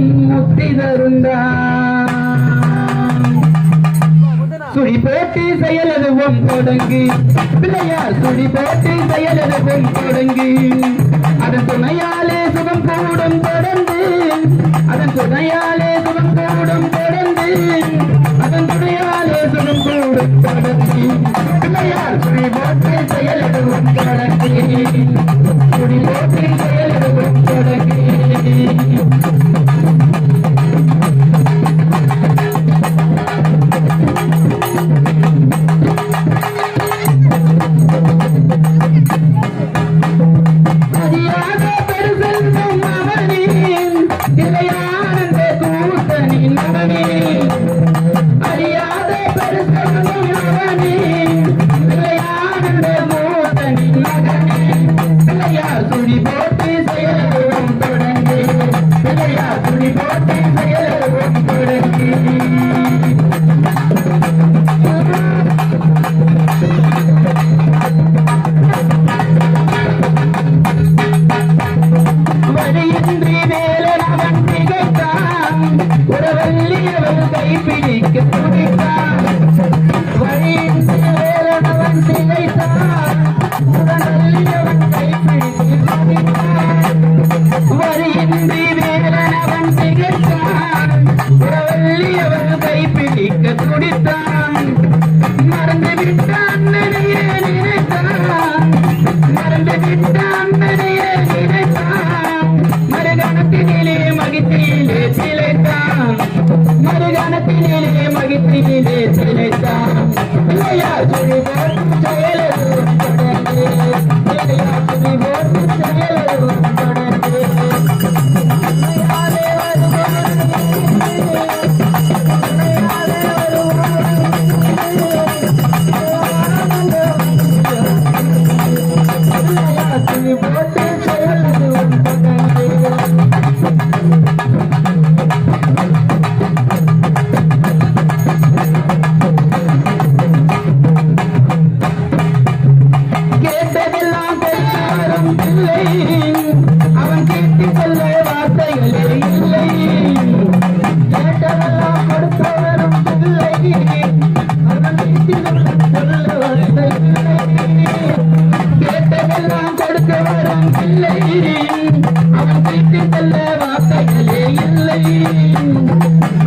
முக்தி தரும் முத்தி தருந்தான் சுழி போட்டு செயலதுவும் தொடங்கி. பிள்ளையார் சுடி போட்டி செயலதுவும் தொடங்கி. அதன் துணையாலே சுகம் கூடும் தொடர்ந்து. அதன் துணையாலே சுகம் கூடும் தொடர்ந்து. அதன் துணையாலே சுகம் கூடும் தொடர்ந்து. பிள்ளையார் சுடி போட்டி செயலதுவும் தொடங்கி. சுடி போட்டி கைப்பிடிக்க துடித்தான் வழியின்றி வேலனவன் திகைத்தான் உறவல்லியவன் கைப்பிடிக்க துடித்தான் வழியின்றி வேலனவன் திகைத்தான் கைப்பிடிக்க துடித்தான் மறந்து விட்டான் நினைய நினைத்தான் மறந்து விட்டான் நினைத்தான் மறுகணத்தினிலே மகிழ்ச்சியிலே திளைத்தான் மறுகணத்தினிலே மகிழ்ச்சியிலே திளைத்தான் இல்லையா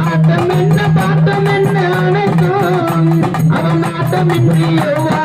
ஆட்டம் என்ன பாட்டம் என்ன அனைத்தும் அவன் ஆட்டமின்றி எவ்வளோ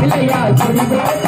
பிள்ளையா துணி போட்டு செயலெடுக்கும்